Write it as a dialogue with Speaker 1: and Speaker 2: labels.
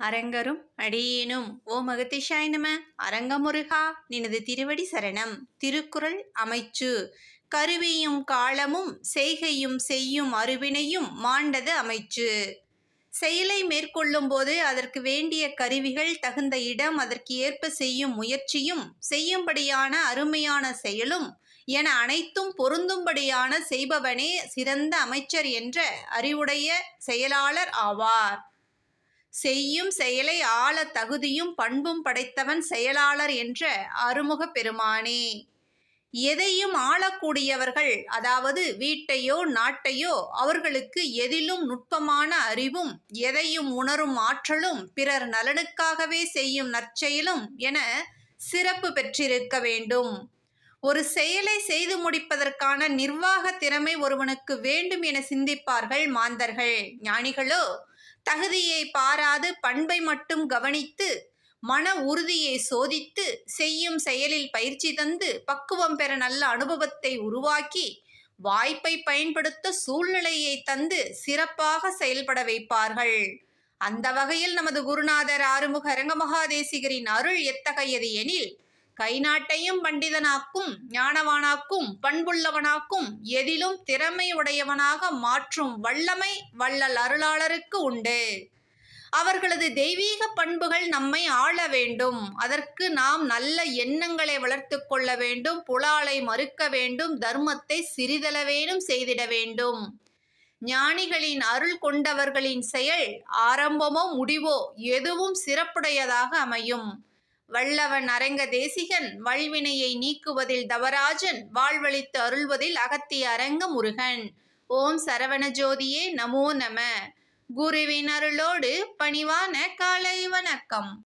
Speaker 1: அரங்கரும் அடியேனும். ஓ மகத்திஷாய் நம. அரங்கமுருகா நினது திருவடி சரணம். திருக்குறள் அமைச்சு. கருவியும் காலமும் செய்கையும் செய்யும் அருவினையும் மாண்டது அமைச்சு. செயலை மேற்கொள்ளும் போது அதற்கு வேண்டிய கருவிகள் தகுந்த இடம் அதற்கு ஏற்ப செய்யும் முயற்சியும் செய்யும்படியான அருமையான செயலும் என அனைத்தும் பொருந்தும்படியான செய்பவனே சிறந்த அமைச்சர் என்ற அறிவுடைய செயலாளர் ஆவார். செய்யும் செயலை ஆள தகுதியும் பண்பும் படைத்தவன் செயலாளர் என்ற அருமுக பெருமானே. எதையும் ஆளக்கூடியவர்கள் அதாவது வீட்டையோ நாட்டையோ அவர்களுக்கு எதிலும் நுட்பமான அறிவும் எதையும் உணரும் ஆற்றலும் பிறர் நலனுக்காகவே செய்யும் நற்செயலும் என சிறப்பு பெற்றிருக்க வேண்டும். ஒரு செயலை செய்து முடிப்பதற்கான நிர்வாக திறமை ஒருவனுக்கு வேண்டும் என சிந்திப்பார்கள் மாந்தர்கள். ஞானிகளோ தகுதியை பாராது பண்பை மட்டும் கவனித்து மன உறுதியை சோதித்து செய்யும் செயலில் பயிற்சி தந்து பக்குவம் பெற நல்ல அனுபவத்தை உருவாக்கி வாய்ப்பை பயன்படுத்த சூழ்நிலையை தந்து சிறப்பாக செயல்பட வைப்பார்கள். அந்த வகையில் நமது குருநாதர் ஆறுமுக அரங்கமகாதேசிகரின் அருள் எத்தகையது எனில் கைநாட்டையும் பண்டிதனாக்கும் ஞானவானாக்கும் பண்புள்ளவனாக்கும் எதிலும் திறமை உடையவனாக மாற்றும் வல்லமை வள்ளல் அருளாளருக்கு உண்டு. அவர்களது தெய்வீக பண்புகள் நம்மை ஆள வேண்டும். அதற்கு நாம் நல்ல எண்ணங்களை வளர்த்து கொள்ள வேண்டும். புலாலை மறுக்க வேண்டும். தர்மத்தை சிறிதளவேனும் செய்திட வேண்டும். ஞானிகளின் அருள் கொண்டவர்களின் செயல் ஆரம்பமோ முடிவோ எதுவும் சிறப்புடையதாக அமையும். வல்லவன் அரங்க தேசிகன் வல்வினையை நீக்குவதில் தவராஜன் வாழ்வழித்து அருள்வதில் அகத்திய அரங்க முருகன். ஓம் சரவண ஜோதியே நமோ நம. குருவின் அருளோடு பணிவான காலை வணக்கம்.